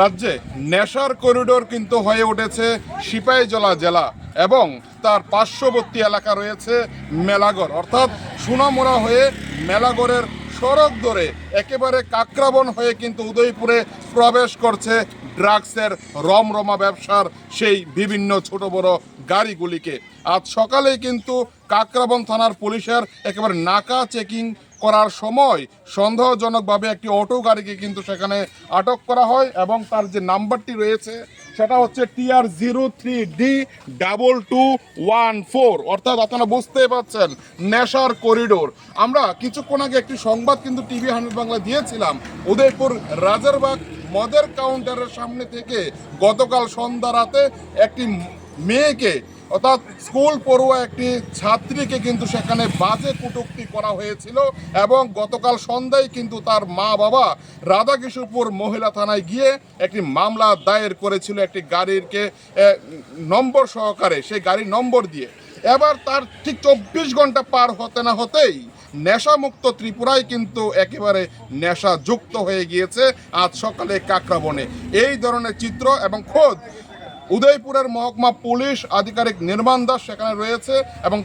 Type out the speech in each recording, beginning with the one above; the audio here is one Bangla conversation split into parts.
রাজ্যে নেশার করিডোর কিন্তু হয়ে উঠেছে সিপাহীজলা জেলা এবং তার পার্শ্ববর্তী এলাকা রয়েছে মেলাগড়। অর্থাৎ সোনামুড়া হয়ে মেলাগড়ের সড়ক ধরে একেবারে কাকরাবন হয়ে কিন্তু উদয়পুরে প্রবেশ করছে ড্রাগসের রমরমা ব্যবসার সেই বিভিন্ন ছোট বড় গাড়িগুলিকে। আজ সকালেই কিন্তু কাকরাবন থানার পুলিশের একেবারে নাকা চেকিং করার সময় সন্দেহজনকভাবে একটি অটো গাড়িকে কিন্তু সেখানে আটক করা হয় এবং তার যে নাম্বারটি রয়েছে সেটা হচ্ছে TR zero three D double two one four. অর্থাৎ আপনারা বুঝতে পারছেন, নেশার করিডোর। আমরা কিছুক্ষণ আগে একটি সংবাদ কিন্তু টিভি হান্ড্রেড বাংলা দিয়েছিলাম। উদয়পুর রাজারবাগ মদের কাউন্টারের সামনে থেকে গতকাল সন্ধ্যা রাতে একটি মেয়েকে অর্থাৎ স্কুল পড়ুয়া একটি ছাত্রীকে কিন্তু সেখানে বাজে কটূক্তি করা হয়েছিল এবং গতকাল সন্ধ্যায় কিন্তু তার মা বাবা রাধাকিশোরপুর মহিলা থানায় গিয়ে একটি মামলা দায়ের করেছিল একটি গাড়িরকে নম্বর সহকারে, সেই গাড়ির নম্বর দিয়ে। এবার তার ঠিক চব্বিশ ঘণ্টা পার হতে না হতেই নেশামুক্ত ত্রিপুরায় কিন্তু একেবারে নেশা যুক্ত হয়ে গিয়েছে আজ সকালে কাকরাবনে। এই ধরনের চিত্র এবং খোদ উদয়পুরের মহকুমা পুলিশ আধিকারিক নির্মাণ দাস সেখানে রয়েছে এবং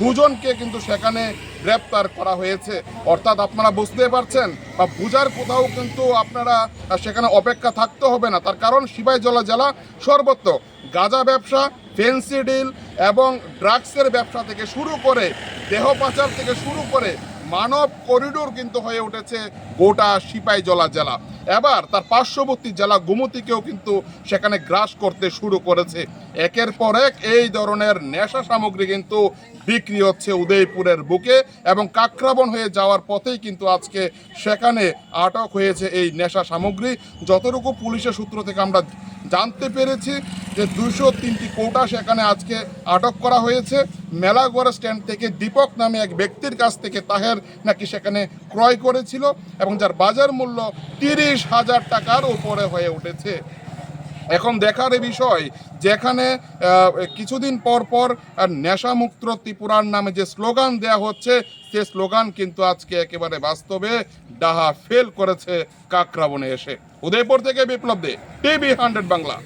দুজনকে কিন্তু সেখানে গ্রেপ্তার করা হয়েছে। অর্থাৎ আপনারা বুঝতে পারছেন বা বুঝার কোথাও কিন্তু আপনারা সেখানে অপেক্ষা থাকতে হবে না। তার কারণ সিপাহীজলা জেলা সর্বত্র গাঁজা ব্যবসা, ফেন্সি ডিল এবং ড্রাগসের ব্যবসা থেকে শুরু করে, দেহ পাচার থেকে শুরু করে মানব করিডোর কিন্তু হয়ে উঠেছে গোটা সিপাহীজলা জেলা। এবার তার পার্শ্ববর্তী জেলা গুমতিকেও কিন্তু সেখানে গ্রাস করতে শুরু করেছে। একের পর এক এই ধরনের নেশা সামগ্রী কিন্তু বিক্রি হচ্ছে উদয়পুরের বুকে এবং কাকরাবন হয়ে যাওয়ার পথেই কিন্তু আজকে সেখানে আটক হয়েছে এই নেশা সামগ্রী। যতটুকু পুলিশের সূত্র থেকে আমরা জানতে পেরেছি যে দুশো তিনটি কোটা সেখানে আজকে আটক করা হয়েছে। মেলাগড় স্ট্যান্ড থেকে দীপক নামে এক ব্যক্তির কাছ থেকে তাহের নাকি সেখানে ক্রয় করেছিল এবং যার বাজার মূল্য তিরিশ হাজার টাকার উপরে হয়ে উঠেছে। এখন দেখার বিষয়, যেখানে কিছুদিন পর পর নেশামুক্ত ত্রিপুরার নামে যে স্লোগান দেয়া হচ্ছে, সে স্লোগান কিন্তু আজকে একেবারে বাস্তবে ডাহা ফেল করেছে কাকরাবনে এসে। উদয়পুর থেকে বিপ্লব দে, টিভি হান্ড্রেড বাংলা।